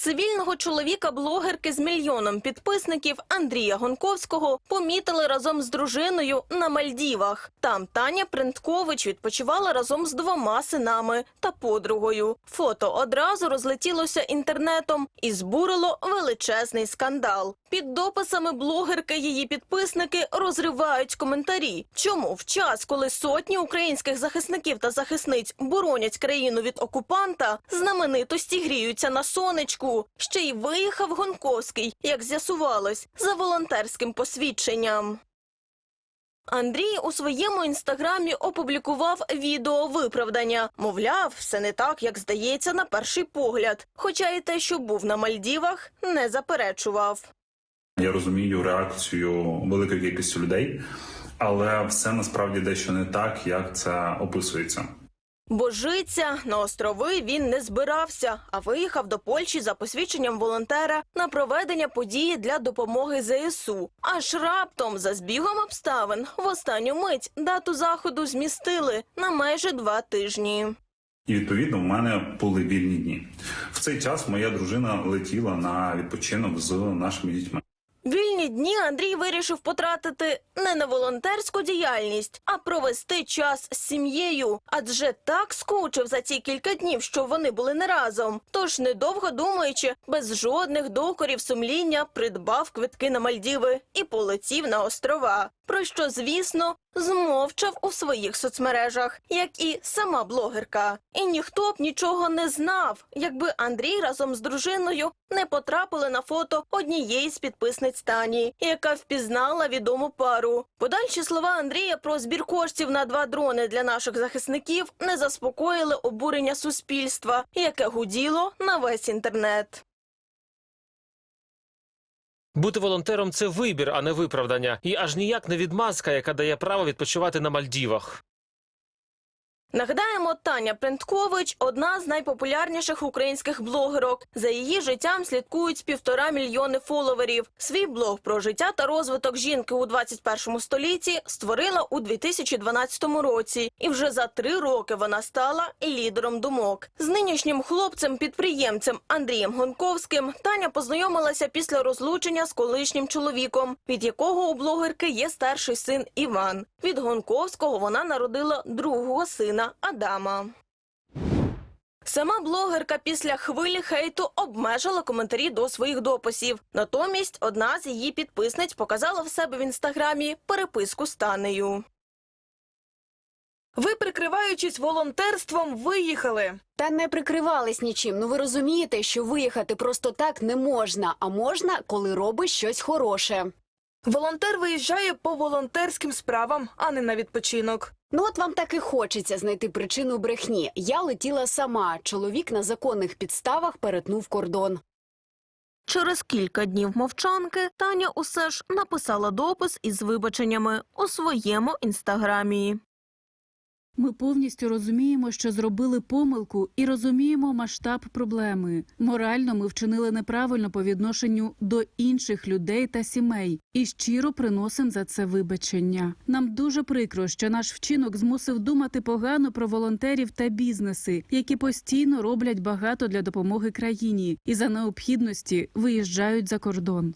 Цивільного чоловіка-блогерки з мільйоном підписників Андрія Гонковського помітили разом з дружиною на Мальдівах. Там Таня Принткович відпочивала разом з двома синами та подругою. Фото одразу розлетілося інтернетом і збурило величезний скандал. Під дописами блогерки її підписники розривають коментарі. Чому в час, коли сотні українських захисників та захисниць боронять країну від окупанта, знаменитості гріються на сонечку. Ще й виїхав Гонковський, як з'ясувалось, за волонтерським посвідченням. Андрій у своєму інстаграмі опублікував відео виправдання. Мовляв, все не так, як здається на перший погляд. Хоча і те, що був на Мальдівах, не заперечував. Я розумію реакцію великої кількості людей, але все насправді дещо не так, як це описується. Бо житься на острови він не збирався, а виїхав до Польщі за посвідченням волонтера на проведення події для допомоги ЗСУ. Аж раптом, за збігом обставин, в останню мить дату заходу змістили на майже два тижні. І відповідно в мене були вільні дні. В цей час моя дружина летіла на відпочинок з нашими дітьми. Вільні дні Андрій вирішив потратити не на волонтерську діяльність, а провести час з сім'єю. Адже так скучив за ці кілька днів, що вони були не разом. Тож, недовго думаючи, без жодних докорів сумління придбав квитки на Мальдіви і полетів на острова. Про що, звісно, змовчав у своїх соцмережах, як і сама блогерка. І ніхто б нічого не знав, якби Андрій разом з дружиною не потрапили на фото однієї з підписниць Тані, яка впізнала відому пару. Подальші слова Андрія про збір коштів на два дрони для наших захисників не заспокоїли обурення суспільства, яке гуділо на весь інтернет. Бути волонтером це вибір, а не виправдання, і аж ніяк не відмазка, яка дає право відпочивати на Мальдівах. Нагадаємо, Таня Принткович одна з найпопулярніших українських блогерок. За її життям слідкують півтора мільйони фоловерів. Свій блог про життя та розвиток жінки у 21 столітті створила у 2012 році, і вже за три роки вона стала лідером думок. З нинішнім хлопцем-підприємцем Андрієм Гонковським Таня познайомилася після розлучення з колишнім чоловіком, від якого у блогерки є старший син Іван. Від Гонковського вона народила другого сина Адама. Сама блогерка після хвилі хейту обмежила коментарі до своїх дописів. Натомість одна з її підписниць показала в себе в інстаграмі переписку з Танею. Ви, прикриваючись волонтерством, виїхали. Та не прикривались нічим. Ну ви розумієте, що виїхати просто так не можна, а можна, коли робиш щось хороше. Волонтер виїжджає по волонтерським справам, а не на відпочинок. Ну от вам так і хочеться знайти причину брехні. Я летіла сама. Чоловік на законних підставах перетнув кордон. Через кілька днів мовчанки Таня усе ж написала допис із вибаченнями у своєму інстаграмі. Ми повністю розуміємо, що зробили помилку, і розуміємо масштаб проблеми. Морально ми вчинили неправильно по відношенню до інших людей та сімей, і щиро приносимо за це вибачення. Нам дуже прикро, що наш вчинок змусив думати погано про волонтерів та бізнеси, які постійно роблять багато для допомоги країні і за необхідності виїжджають за кордон.